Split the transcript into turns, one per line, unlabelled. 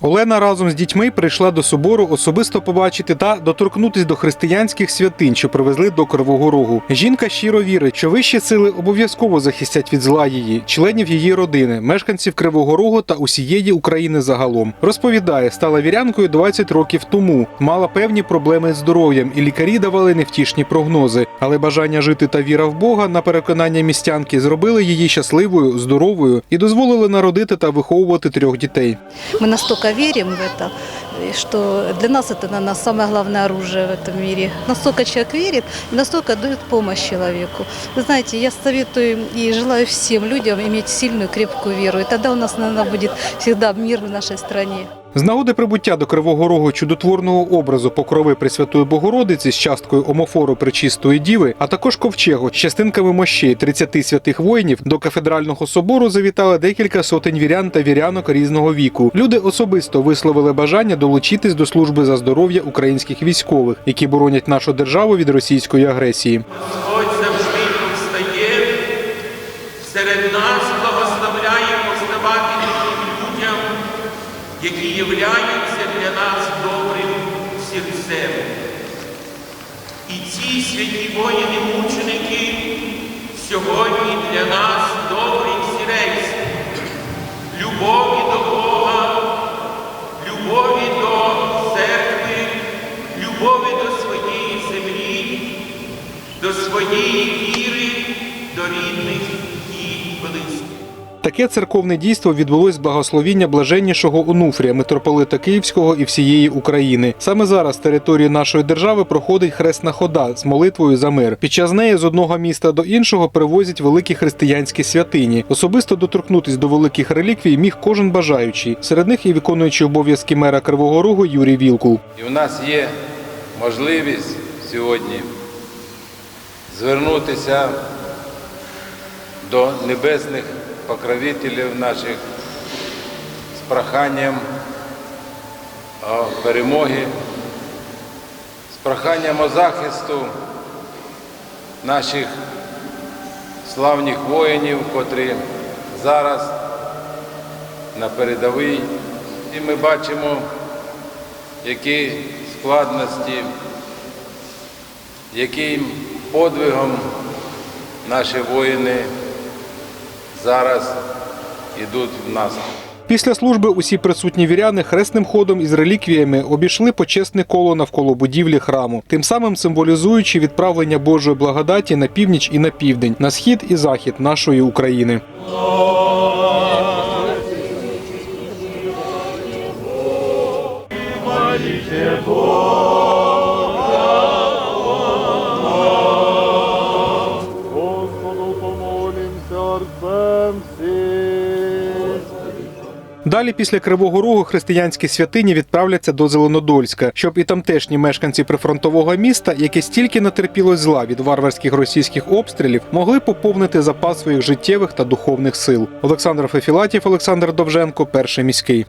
Олена разом з дітьми прийшла до собору особисто побачити та доторкнутись до християнських святинь, що привезли до Кривого Рогу. Жінка щиро вірить, що вищі сили обов'язково захистять від зла її, членів її родини, мешканців Кривого Рогу та усієї України загалом. Розповідає, стала вірянкою 20 років тому, мала певні проблеми з здоров'ям, і лікарі давали невтішні прогнози. Але бажання жити та віра в Бога на переконання містянки зробили її щасливою, здоровою і дозволили народити та виховувати трьох дітей.
Мы настолько верим в это, что для нас это, наверное, самое главное оружие в этом мире. Настолько человек верит, и настолько дает помощь человеку. Вы знаете, я советую и желаю всем людям иметь сильную, крепкую веру. И тогда у нас, наверное, будет всегда мир в нашей стране.
З нагоди прибуття до Кривого Рогу чудотворного образу покрови Пресвятої Богородиці з часткою омофору Пречистої Діви, а також ковчегу з частинками мощей 30 святих воїнів до кафедрального собору завітали декілька сотень вірян та вірянок різного віку. Люди особисто висловили бажання долучитись до служби за здоров'я українських військових, які боронять нашу державу від російської агресії.
Господь завжди повстає, серед нас благословляє повставати таким людям, які являються для нас добрим серцем. І ці святі воїни-мученики сьогодні для нас своєї віри, до рідних і близьких.
Таке церковне дійство відбулось з благословіння блаженнішого Онуфрія, митрополита Київського і всієї України. Саме зараз території нашої держави проходить хресна хода з молитвою за мир. Під час неї з одного міста до іншого привозять великі християнські святині. Особисто доторкнутись до великих реліквій міг кожен бажаючий. Серед них і виконуючий обов'язки мера Кривого Рогу Юрій Вілкул.
І у нас є можливість сьогодні звернутися до небесних покровителів наших з проханням перемоги, з проханням о захисту наших славних воїнів, котрі зараз на передовій. І ми бачимо, які складності, яким подвигом наші воїни зараз йдуть в нас.
Після служби усі присутні віряни хресним ходом із реліквіями обійшли почесне коло навколо будівлі храму, тим самим символізуючи відправлення Божої благодаті на північ і на південь, на схід і захід нашої України.
Господу
Далі після Кривого Рогу християнські святині відправляться до Зеленодольська, щоб і тамтешні мешканці прифронтового міста, яке стільки натерпілось зла від варварських російських обстрілів, могли поповнити запас своїх життєвих та духовних сил. Олександр Фефілатів, Олександр Довженко, перший міський.